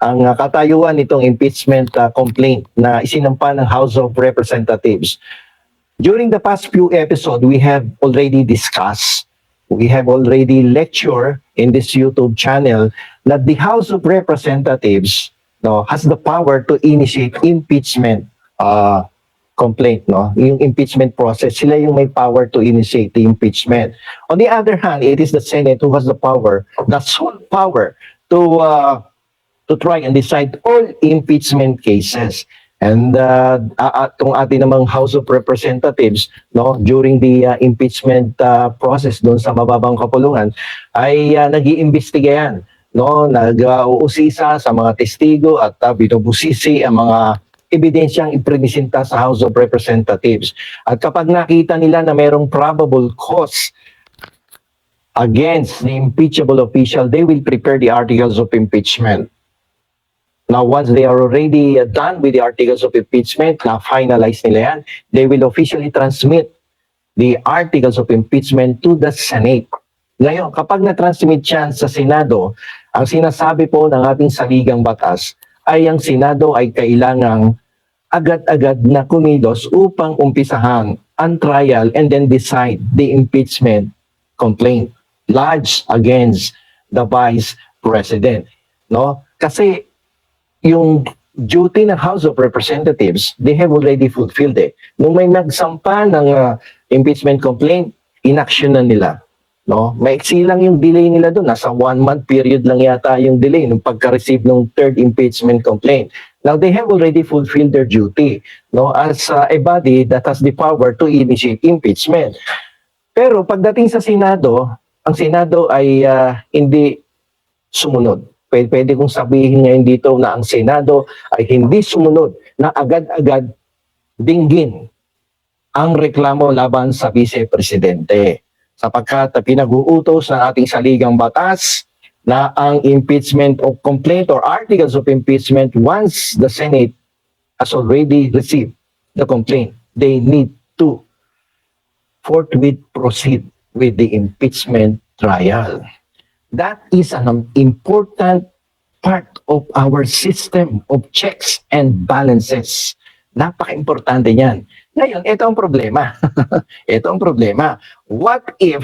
ang uh, katayuan nitong impeachment uh, complaint na isinampa ng House of Representatives. During the past few episodes, we have already discussed, we have already lecture in this YouTube channel that the House of Representatives no, has the power to initiate impeachment uh, complaint, no? Yung impeachment process, sila yung may power to initiate the impeachment. On the other hand, it is the Senate who has the power, the sole power to uh, to try and decide all impeachment cases. And uh, itong ating namang House of Representatives, no, during the uh, impeachment uh, process doon sa mababang kapulungan, ay uh, nag-iimbestiga yan. No, nag-uusisa sa mga testigo at uh, binubusisi ang mga ebidensyang iprenisenta sa House of Representatives. At kapag nakita nila na mayroong probable cause against the impeachable official, they will prepare the articles of impeachment. Now, once they are already uh, done with the articles of impeachment, na finalize nila yan, they will officially transmit the articles of impeachment to the Senate. Ngayon, kapag na-transmit yan sa Senado, ang sinasabi po ng ating saligang batas ay ang Senado ay kailangang agad-agad na kumilos upang umpisahan ang trial and then decide the impeachment complaint lodged against the Vice President. No? Kasi yung duty ng House of Representatives, they have already fulfilled it. Nung may nagsampa ng uh, impeachment complaint, inaction na nila. No? Maiksi lang yung delay nila doon. Nasa one month period lang yata yung delay nung pagka-receive ng third impeachment complaint. Now, they have already fulfilled their duty no, as uh, a body that has the power to initiate impeachment. Pero pagdating sa Senado, ang Senado ay uh, hindi sumunod. Pwede, pwede kong sabihin ngayon dito na ang Senado ay hindi sumunod na agad-agad dinggin ang reklamo laban sa Vice Presidente sapagkat pinag-uutos ng ating saligang batas na ang impeachment of complaint or articles of impeachment once the Senate has already received the complaint, they need to forthwith proceed with the impeachment trial. That is an important part of our system of checks and balances. Napaka-importante niyan. Ngayon, ito ang problema. ito ang problema. What if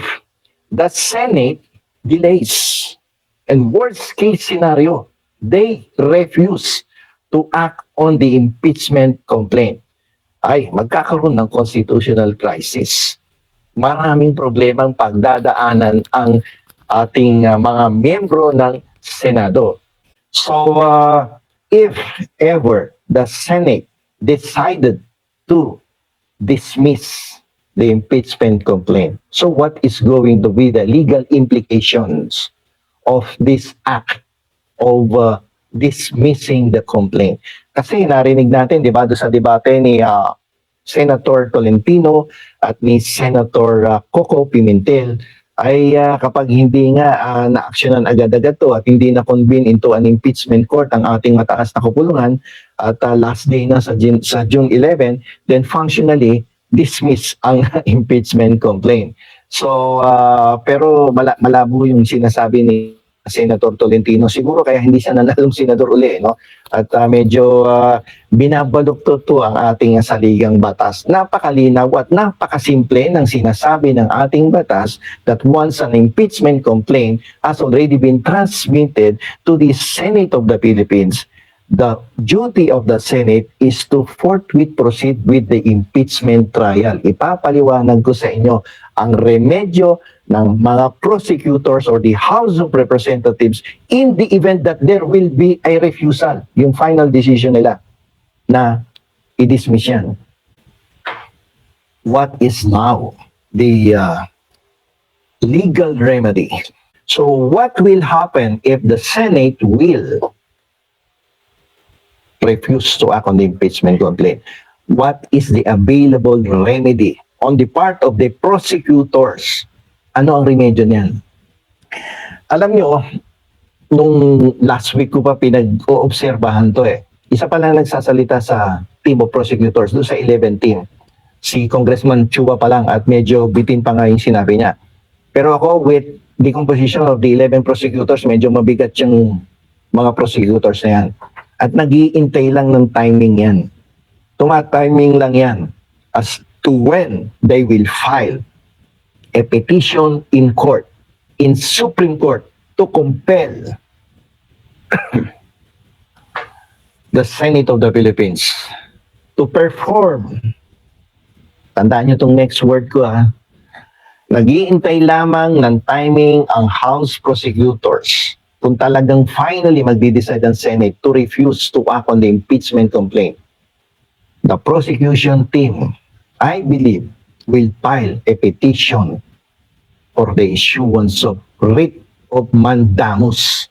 the Senate delays? And worst case scenario, they refuse to act on the impeachment complaint. Ay, magkakaroon ng constitutional crisis. Maraming problemang pagdadaanan ang ating uh, mga miyembro ng Senado. So, uh, if ever the Senate decided to dismiss the impeachment complaint. So what is going to be the legal implications of this act of uh, dismissing the complaint? Kasi narinig natin, di ba, doon sa debate ni uh, Senator Tolentino at ni Senator uh, Coco Pimentel, ay uh, kapag hindi nga uh, na-actionan agad-agad to at hindi na-convene into an impeachment court ang ating mataas na kupulungan at uh, last day na sa, June, sa June 11, then functionally dismiss ang impeachment complaint. So, uh, pero mala- malabo yung sinasabi ni Senator Tolentino. Siguro kaya hindi siya nanalong senador uli, no? At uh, medyo uh, binabaluktot to ang ating saligang batas. Napakalinaw at napakasimple ng sinasabi ng ating batas that once an impeachment complaint has already been transmitted to the Senate of the Philippines, the duty of the Senate is to forthwith proceed with the impeachment trial. Ipapaliwanag ko sa inyo ang remedyo ng mga prosecutors or the House of Representatives in the event that there will be a refusal, yung final decision nila na i-dismiss yan. What is now the uh, legal remedy? So what will happen if the Senate will refuse to act on the impeachment complaint? What is the available remedy on the part of the prosecutors? Ano ang remedyo niyan? Alam nyo, nung last week ko pa pinag-oobserbahan to eh. Isa pa lang nagsasalita sa team of prosecutors doon sa 11 team. Si Congressman Chua pa lang at medyo bitin pa nga yung sinabi niya. Pero ako with the composition of the 11 prosecutors, medyo mabigat yung mga prosecutors na yan. At nagiintay lang ng timing yan. Tuma-timing lang yan as to when they will file a petition in court, in Supreme Court, to compel the Senate of the Philippines to perform. Tandaan nyo tong next word ko ha. Nagiintay lamang ng timing ang House prosecutors kung talagang finally magdi-decide ang Senate to refuse to act on the impeachment complaint. The prosecution team, I believe, will file a petition for the issuance of writ of mandamus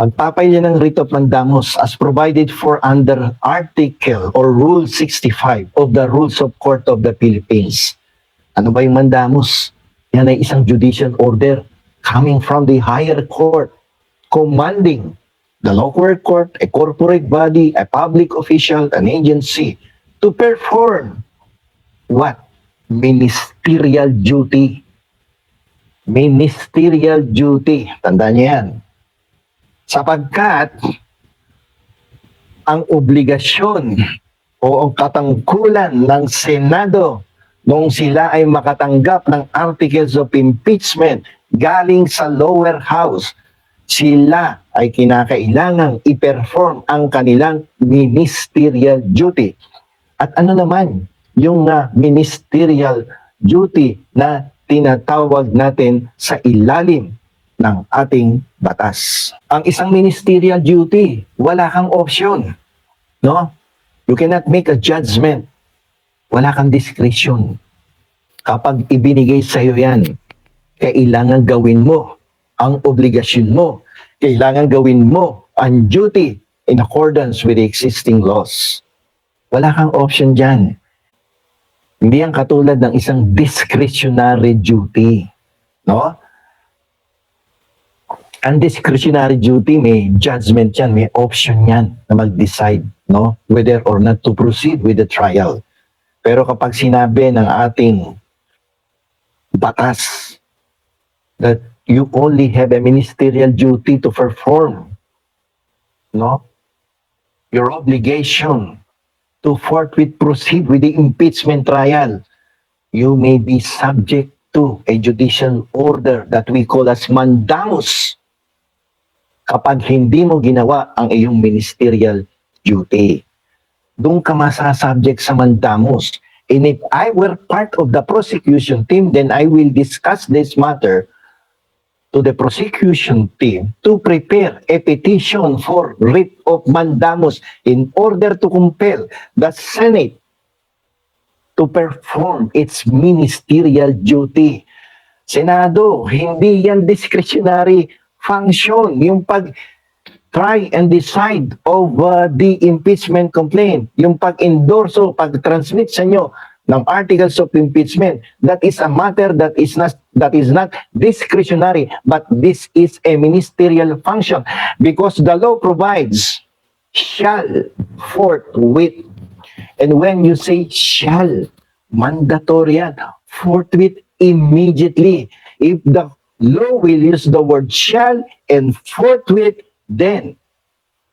magpapail ng writ of mandamus as provided for under Article or Rule 65 of the Rules of Court of the Philippines. Ano ba yung mandamus? Yan ay isang judicial order coming from the higher court commanding the lower court, a corporate body, a public official, an agency to perform what? Ministerial duty. Ministerial duty. Tandaan niyo yan sapagkat ang obligasyon o ang katangkulan ng Senado noong sila ay makatanggap ng articles of impeachment galing sa lower house, sila ay kinakailangang i-perform ang kanilang ministerial duty. At ano naman yung uh, ministerial duty na tinatawag natin sa ilalim ng ating batas. Ang isang ministerial duty, wala kang option. No? You cannot make a judgment. Wala kang discretion. Kapag ibinigay sa iyo yan, kailangan gawin mo ang obligasyon mo. Kailangan gawin mo ang duty in accordance with the existing laws. Wala kang option dyan. Hindi yan katulad ng isang discretionary duty. No? Ang discretionary duty, may judgment yan, may option yan na mag-decide no? whether or not to proceed with the trial. Pero kapag sinabi ng ating batas that you only have a ministerial duty to perform, no? Your obligation to forthwith proceed with the impeachment trial, you may be subject to a judicial order that we call as mandamus kapag hindi mo ginawa ang iyong ministerial duty. Doon ka masasubject sa mandamus. And if I were part of the prosecution team, then I will discuss this matter to the prosecution team to prepare a petition for writ of mandamus in order to compel the Senate to perform its ministerial duty. Senado, hindi yan discretionary function, yung pag try and decide of uh, the impeachment complaint, yung pag-endorso, pag-transmit sa inyo ng articles of impeachment, that is a matter that is not that is not discretionary, but this is a ministerial function because the law provides shall forthwith. And when you say shall, mandatory yan, forthwith immediately. If the law will use the word shall and forthwith, then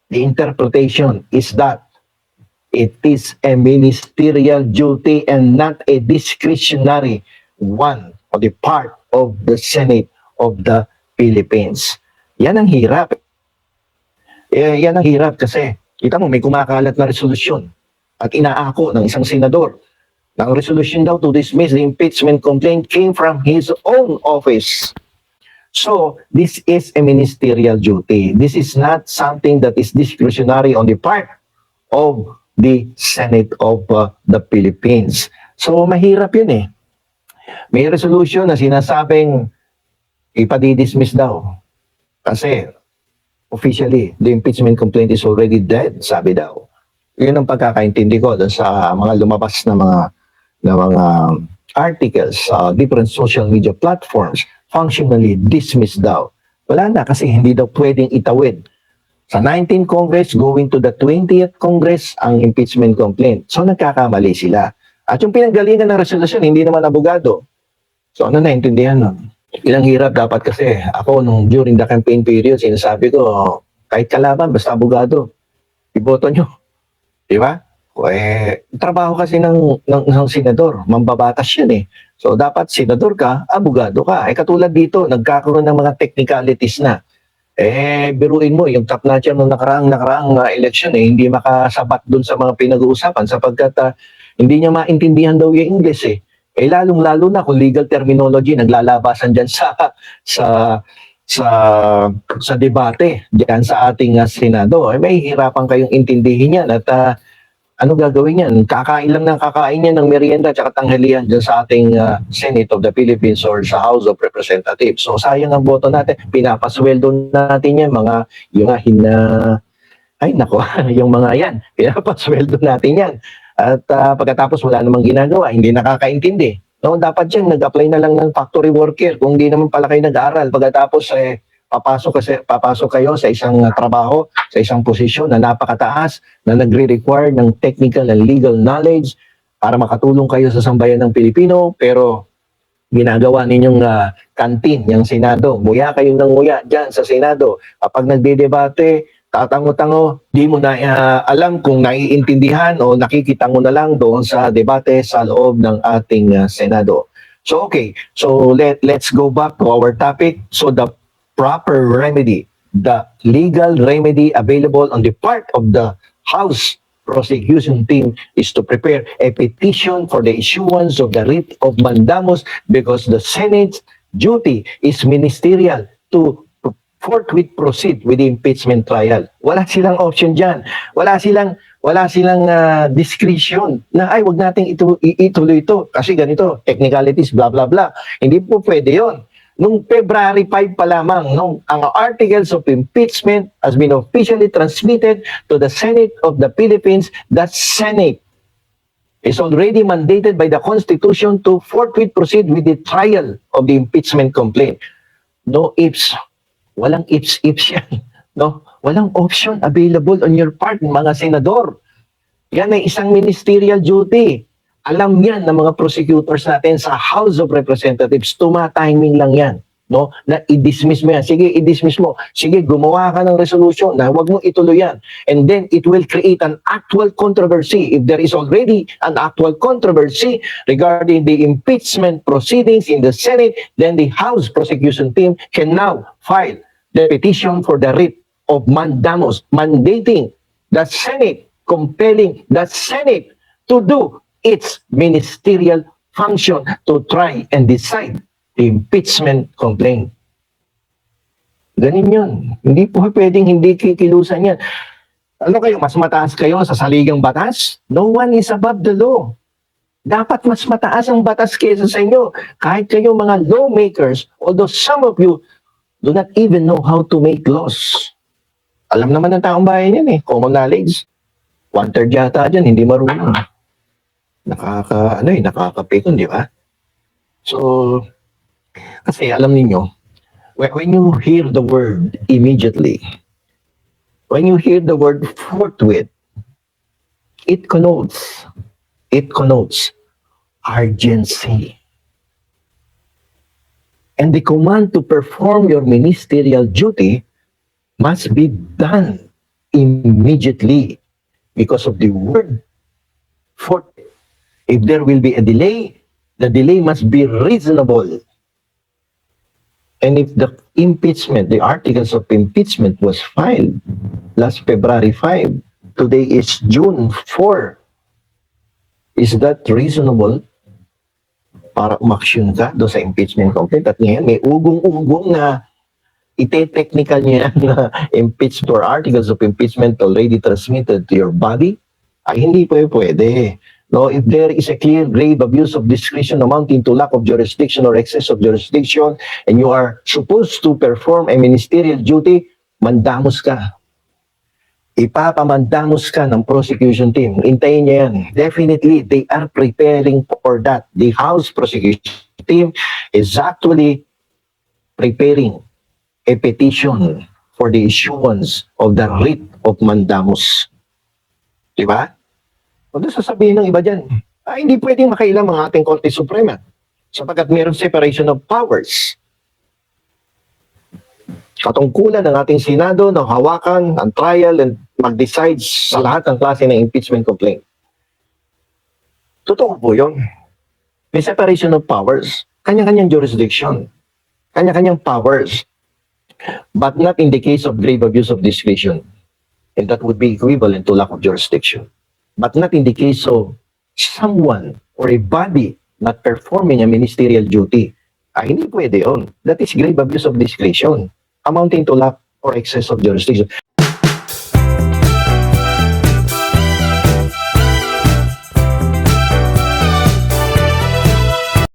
the interpretation is that it is a ministerial duty and not a discretionary one on the part of the Senate of the Philippines. Yan ang hirap. Eh, yan ang hirap kasi kita mo may kumakalat na resolusyon at inaako ng isang senador na ang resolution daw to dismiss the impeachment complaint came from his own office. So, this is a ministerial duty. This is not something that is discretionary on the part of the Senate of uh, the Philippines. So, mahirap yun eh. May resolution na sinasabing ipadidismiss daw. Kasi, officially, the impeachment complaint is already dead, sabi daw. Yun ang pagkakaintindi ko dun sa mga lumabas na mga na mga articles sa different social media platforms functionally dismissed daw. Wala na kasi hindi daw pwedeng itawid. Sa 19th Congress, going to the 20th Congress, ang impeachment complaint. So nagkakamali sila. At yung pinanggalingan ng resolusyon, hindi naman abogado. So ano naintindihan nun? Ilang hirap dapat kasi ako nung during the campaign period, sinasabi ko, Kahit kalaban, basta abogado. Iboto nyo. Di ba? Eh, trabaho kasi ng, ng, ng senador, mambabatas yan eh. So, dapat senador ka, abogado ka. Eh, katulad dito, nagkakaroon ng mga technicalities na. Eh, biruin mo, yung top notcher nung nakaraang, nakaraang uh, election eh, hindi makasabat dun sa mga pinag-uusapan sapagkat ah, hindi niya maintindihan daw yung English eh. Eh, lalong-lalo na kung legal terminology, naglalabasan dyan sa, sa, sa, sa debate dyan sa ating ah, Senado. Eh, may hirapan kayong intindihin yan at ah, ano gagawin yan? Kakain lang ng kakain yan ng merienda at tanghalian dyan sa ating ah, Senate of the Philippines or sa House of Representatives. So sayang ang boto natin. Pinapasweldo natin yan mga yung hina ay nako, yung mga yan. Pinapasweldo natin yan. At ah, pagkatapos wala namang ginagawa, hindi nakakaintindi. No, dapat yan, nag-apply na lang ng factory worker kung hindi naman pala kayo nag-aaral. Pagkatapos eh, papasok kasi papasok kayo sa isang uh, trabaho, sa isang posisyon na napakataas na nagre-require ng technical and legal knowledge para makatulong kayo sa sambayan ng Pilipino pero ginagawa ninyong uh, kantin, yung Senado. Muya kayong nang muya dyan sa Senado. Kapag nagdedebate, tatango-tango, di mo na uh, alam kung naiintindihan o nakikita mo na lang doon sa debate sa loob ng ating uh, Senado. So okay, so let let's go back to our topic. So the proper remedy, the legal remedy available on the part of the House prosecution team is to prepare a petition for the issuance of the writ of mandamus because the Senate's duty is ministerial to forthwith proceed with the impeachment trial. Wala silang option dyan. Wala silang wala silang ah, discretion na ay wag nating ito, ituloy ito kasi ganito technicalities blah blah blah. Hindi po pwede 'yon. Nung February 5 pa lamang, nung ang articles of impeachment has been officially transmitted to the Senate of the Philippines, the Senate is already mandated by the Constitution to forthwith proceed with the trial of the impeachment complaint. No ifs. Walang ifs, ifs yan. No? Walang option available on your part, mga senador. Yan ay isang ministerial duty. Alam yan ng mga prosecutors natin sa House of Representatives. Tumatiming lang yan. No? Na i-dismiss mo yan. Sige, i-dismiss mo. Sige, gumawa ka ng resolution na huwag mo ituloy yan. And then it will create an actual controversy. If there is already an actual controversy regarding the impeachment proceedings in the Senate, then the House prosecution team can now file the petition for the writ of mandamus, mandating the Senate, compelling the Senate to do its ministerial function to try and decide the impeachment complaint. Ganin yun. Hindi po pwedeng hindi kikilusan yan. Ano kayo, mas mataas kayo sa saligang batas? No one is above the law. Dapat mas mataas ang batas kaysa sa inyo. Kahit kayo mga lawmakers, although some of you do not even know how to make laws. Alam naman ng taong bayan yan eh. Common knowledge. One-third yata dyan, hindi marunong. Nakaka, ano eh, nakakapikon, di ba? So, kasi alam niyo when, you hear the word immediately, when you hear the word forthwith, it connotes, it connotes urgency. And the command to perform your ministerial duty must be done immediately because of the word forthwith. If there will be a delay, the delay must be reasonable. And if the impeachment, the articles of impeachment was filed last February 5, today is June 4, is that reasonable para umaksyon ka doon sa impeachment complaint? At ngayon, may ugong-ugong na ite-technical niya na impeached or articles of impeachment already transmitted to your body? Ay, hindi po pwede. No, if there is a clear grave abuse of discretion amounting to lack of jurisdiction or excess of jurisdiction and you are supposed to perform a ministerial duty, mandamos ka. Ipapamandamos ka ng prosecution team. Hintayin niya yan. Definitely, they are preparing for that. The House prosecution team is actually preparing a petition for the issuance of the writ of mandamus. Diba? O doon sasabihin ng iba dyan, ah, hindi pwedeng makailang ang ating Korte Suprema sapagkat mayroon separation of powers. katungkulan ng ating Senado na hawakan ang trial and mag-decide sa lahat ng klase ng impeachment complaint. Totoo po yun. May separation of powers. Kanya-kanyang jurisdiction. Kanya-kanyang powers. But not in the case of grave abuse of discretion. And that would be equivalent to lack of jurisdiction. But not in the case of someone or a body not performing a ministerial duty. Ay, hindi pwede yun. That is grave abuse of discretion amounting to lack or excess of jurisdiction.